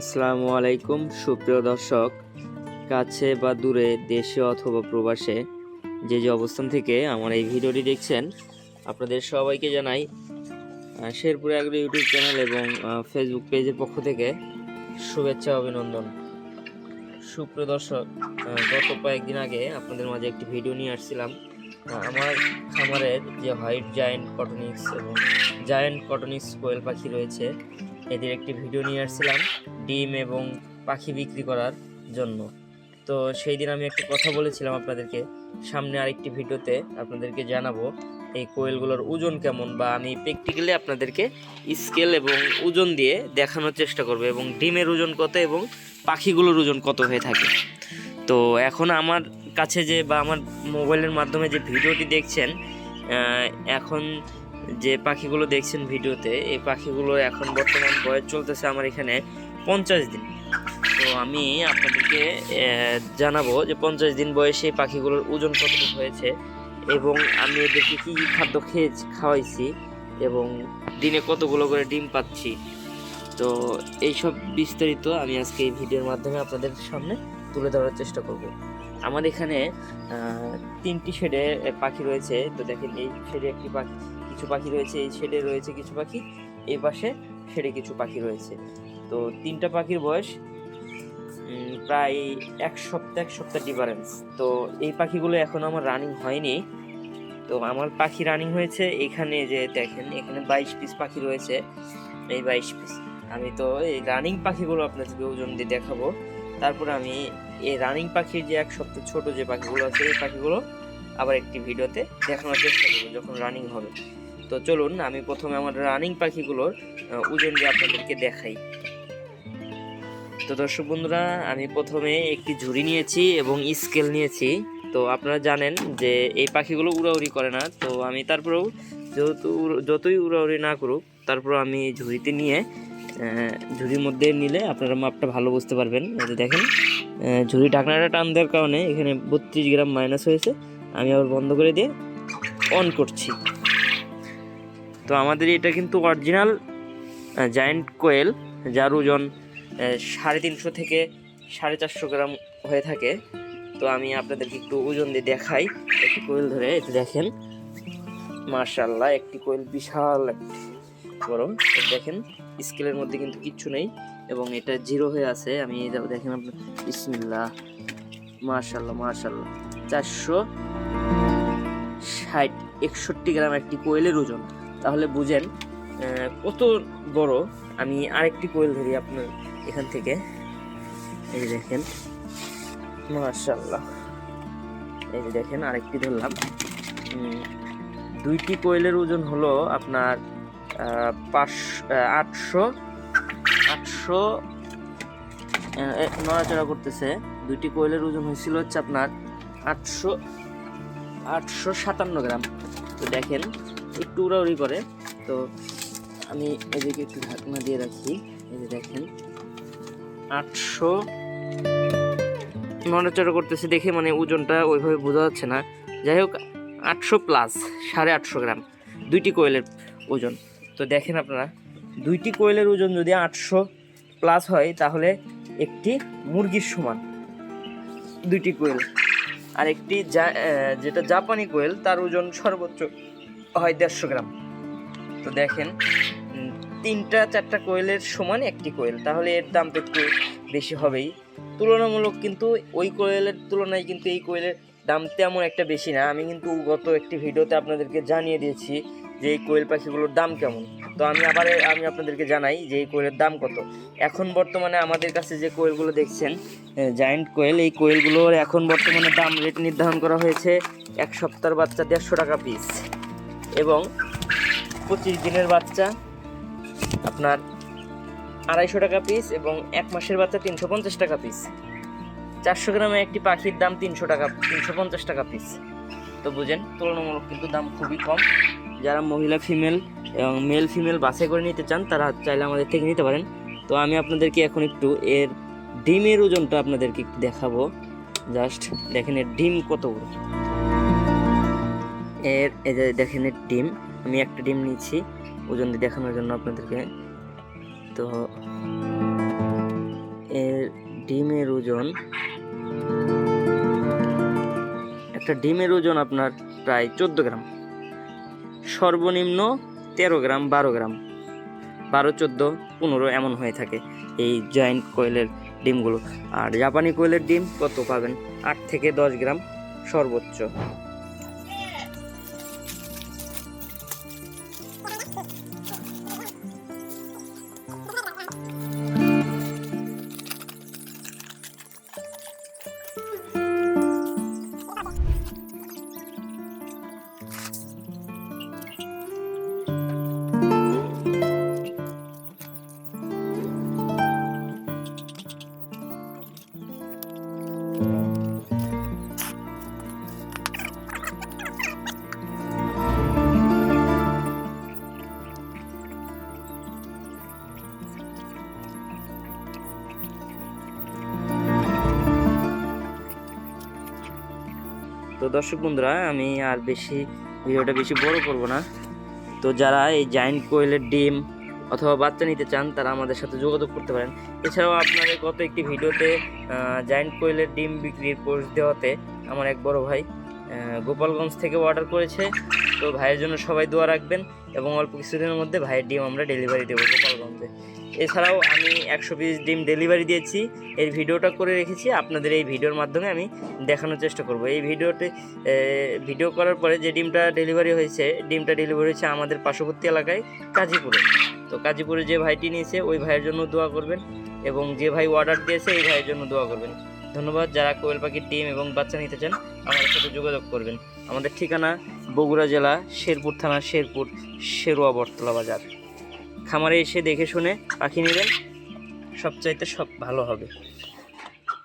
আসসালামু আলাইকুম, সুপ্রিয় দর্শক। কাছে বা দূরে, দেশে অথবা প্রবাসে যে যে অবস্থান থেকে আমার এই ভিডিওটি দেখছেন, আপনাদের সবাইকে জানাই শেরপুর অ্যাগ্রো ইউটিউব চ্যানেল এবং ফেসবুক পেজের পক্ষ থেকে শুভেচ্ছা, অভিনন্দন। সুপ্রিয় দর্শক গত কয়েকদিন আগে আপনাদের মাঝে একটি ভিডিও নিয়ে আসছিলাম। আমার খামারের যে হোয়াইট জায়েন্ট কটনিক্স এবং জায়েন্ট কটনিক্স কোয়েল পাখি রয়েছে এদের একটি ভিডিও নিয়ে আসছিলাম ডিম এবং পাখি বিক্রি করার জন্য। তো সেই দিন আমি একটা কথা বলেছিলাম আপনাদেরকে। সামনে আরেকটি ভিডিওতে আপনাদেরকে জানাব এই কোয়েলগুলোর ওজন কেমন বা আমি প্র্যাকটিক্যালি আপনাদেরকে স্কেল এবং ওজন দিয়ে দেখানোর চেষ্টা করব এবং ডিমের ওজন কত এবং পাখিগুলোর ওজন কত হয়ে থাকে। তো এখন আমার কাছে যে বা আমার মোবাইলের মাধ্যমে যে ভিডিওটি দেখছেন এখন যে পাখিগুলো দেখছেন ভিডিওতে, এই পাখিগুলো এখন বর্তমান বয়স চলতেছে আমার এখানে পঞ্চাশ দিন। তো আমি আপনাদেরকে জানাব যে পঞ্চাশ দিন বয়সে পাখিগুলোর ওজন কতটুকু হয়েছে এবং আমি এদেরকে কী কী খাদ্য খেয়ে খাওয়াইছি এবং দিনে কতগুলো করে ডিম পাচ্ছি। তো এইসব বিস্তারিত আমি আজকে এই ভিডিওর মাধ্যমে আপনাদের সামনে তুলে ধরার চেষ্টা করব। আমার এখানে তিনটি শেডে পাখি রয়েছে। তো দেখেন, এই শেডে একটি পাখি কিছু পাখি রয়েছে, এই শেডে রয়েছে কিছু পাখি, এই পাশে শেডে কিছু পাখি রয়েছে। তো তিনটা পাখির বয়স প্রায় এক সপ্তাহ এক সপ্তাহ ডিফারেন্স তো এই পাখিগুলো এখন আমার রানিং হয়নি। তো আমার পাখি রানিং হয়েছে, এখানে যে দেখেন, এখানে বাইশ পিস পাখি রয়েছে। এই বাইশ পিস আমি তো এই রানিং পাখিগুলো আপনাদেরকে ওজন দিয়ে দেখাবো। তারপর আমি এই রানিং পাখির যে এক সপ্তাহ ছোট যে পাখিগুলো আছে, এই পাখিগুলো আবার একটি ভিডিওতে দেখানোর চেষ্টা করব, যখন রানিং হবে। তো চলুন আমি প্রথমে আমার রানিং পাখিগুলোর আহ, ওজন দিয়ে আপনাদেরকে দেখাই। তো দর্শক বন্ধুরা আমি প্রথমে একটি ঝুড়ি নিয়েছি এবং স্কেল নিয়েছি। তো আপনারা জানেন যে এই পাখিগুলো উড়াউড়ি করে না তো আমি তারপরেও যেহেতু যতই উড়াউড়ি না করুক তারপর আমি ঝুড়িতে নিয়ে ঝুড়ির মধ্যে নিলে আপনারা মাপটা ভালো বুঝতে পারবেন। এই দেখেন ঝুড়ি ঢাকনাটা টান দেওয়ার কারণে এখানে বত্রিশ গ্রাম মাইনাস হয়েছে। আমি আবার বন্ধ করে দিয়ে অন করছি। তো আমাদের এটা কিন্তু অরিজিনাল জায়েন্ট কোয়েল যার ওজন সাড়ে তিনশো থেকে সাড়ে চারশো গ্রাম হয়ে থাকে। তো আমি আপনাদেরকে একটু ওজন দিয়ে দেখাই। একটি কোয়েল ধরে এটা দেখেন। মার্শাল্লাহ একটি কোয়েল বিশাল, একটি বড় দেখেন স্কেলের মধ্যে কিন্তু কিচ্ছু নেই। এবং এটা জিরো হয়ে আছে। আমি দেখেন আপনার, বিসমিল্লাহ। মার্শাল্লাহ মার্শাল্লাহ চারশো ষাট, একষট্টি গ্রাম একটি কোয়েলের ওজন। তাহলে বুঝেন কত বড় আমি আরেকটি কোয়েল ধরি আপনার এখান থেকে। এই দেখেন মার্শাল্লাহ এই যে দেখেন, আরেকটি ধরলাম। দুইটি কোয়েলের ওজন হলো আপনার পাঁচ আটশো আটশো নড়াচড়া করতেছে। দুইটি কোয়েলের ওজন হয়েছিল হচ্ছে আপনার আটশো আটশো সাতান্ন গ্রাম। তো দেখেন একটু উড়াউড়ি করে। তো আমি এদিকে একটু ঢাকনা দিয়ে রাখি। এই যে দেখেন। আটশো নড়াচড়া করতেছে দেখে মানে ওজনটা ওইভাবে বোঝা যাচ্ছে না। যাই হোক আটশো প্লাস সাড়ে আটশো গ্রাম। দুইটি কোয়েলের ওজন। তো দেখেন আপনারা দুইটি কোয়েলের ওজন যদি আটশো প্লাস হয় তাহলে একটি মুরগির সমান দুইটি কোয়েল। আর একটি আহ, যেটা জাপানি কোয়েল তার ওজন সর্বোচ্চ হয় দেড়শো গ্রাম। তো দেখেন তিনটা চারটা কোয়েলের সমান একটি কোয়েল। তাহলে এর দাম তো একটু বেশি হবেই। তুলনামূলক কিন্তু ওই কোয়েলের তুলনায় কিন্তু এই কোয়েলের দাম তেমন একটা বেশি না। আমি কিন্তু গত একটি ভিডিওতে আপনাদেরকে জানিয়ে দিয়েছি যে এই কোয়েল পাখিগুলোর দাম কেমন। তো আমি আবার, আমি আপনাদেরকে জানাই যে এই কোয়েলের দাম কত। এখন বর্তমানে আমাদের কাছে যে কোয়েলগুলো দেখছেন জায়েন্ট কোয়েল, এই কোয়েলগুলোর এখন বর্তমানে দাম রেট নির্ধারণ করা হয়েছে এক সপ্তাহের বাচ্চা দেড়শো টাকা পিস এবং পঁচিশ দিনের বাচ্চা, আপনার আড়াইশো টাকা পিস এবং এক মাসের বাচ্চা তিনশো পঞ্চাশ টাকা পিস চারশো গ্রামে একটি পাখির দাম তিনশো টাকা, তিনশো পঞ্চাশ টাকা পিস তো বুঝেন, তুলনামূলক কিন্তু দাম খুবই কম। যারা মহিলা ফিমেল এবং মেল ফিমেল বাসে করে নিতে চান, তারা চাইলে আমাদের থেকে নিতে পারেন। তো আমি আপনাদেরকে এখন একটু এর ডিমের ওজনটা আপনাদেরকে একটু দেখাবো। জাস্ট দেখেন এর ডিম কত বড়। এর, এই যে দেখেন ডিম, আমি একটা ডিম নিচ্ছি ওজন দিয়ে দেখানোর জন্য আপনাদেরকে। তো এর ডিমের ওজন, একটা ডিমের ওজন আপনার প্রায় চোদ্দ গ্রাম। সর্বনিম্ন তেরো গ্রাম, বারো গ্রাম। বারো, চোদ্দ, পনেরো এমন হয়ে থাকে এই জয়েন্ট কোয়েলের ডিমগুলো। আর জাপানি কোয়েলের ডিম কত পাবেন? আট থেকে দশ গ্রাম সর্বোচ্চ। তো দর্শক বন্ধুরা, আমি আর বেশি ভিডিওটা বেশি বড় করব না। তো যারা এই জায়েন্ট কোয়েলের ডিম অথবা বাচ্চা নিতে চান, তারা আমাদের সাথে যোগাযোগ করতে পারেন। এছাড়াও আপনাদের গত একটি ভিডিওতে জায়েন্ট কোয়েলের ডিম বিক্রির পোস্ট দেওয়াতে আমার এক বড় ভাই গোপালগঞ্জ থেকে অর্ডার করেছে। তো ভাইয়ের জন্য সবাই দোয়া রাখবেন এবং অল্প কিছুদিনের মধ্যে ভাইয়ের ডিম আমরা ডেলিভারি দেবো গোপালগঞ্জে। এছাড়াও আমি একশো পিস ডিম ডেলিভারি দিয়েছি। এর ভিডিওটা করে রেখেছি। আপনাদের এই ভিডিওর মাধ্যমে আমি দেখানোর চেষ্টা করব। এই ভিডিওতে ভিডিও করার পরে যে ডিমটা ডেলিভারি হয়েছে, ডিমটা ডেলিভারি হয়েছে আমাদের পার্শ্ববর্তী এলাকায় কাজীপুরে। তো কাজীপুরে যে ভাইটি নিয়েছে, ওই ভাইয়ের জন্য দোয়া করবেন এবং যে ভাই অর্ডার দিয়েছে, এই ভাইয়ের জন্য দোয়া করবেন। ধন্যবাদ। যারা কোয়েল পাখির ডিম এবং বাচ্চা নিতে চান আমাদের সাথে যোগাযোগ করবেন। আমাদের ঠিকানা বগুড়া জেলা, শেরপুর থানা, শেরপুর, শেরুয়া, বটতলা বাজার। খামারে এসে দেখে শুনে পাখি নেবেন সবচাইতে সব ভালো হবে।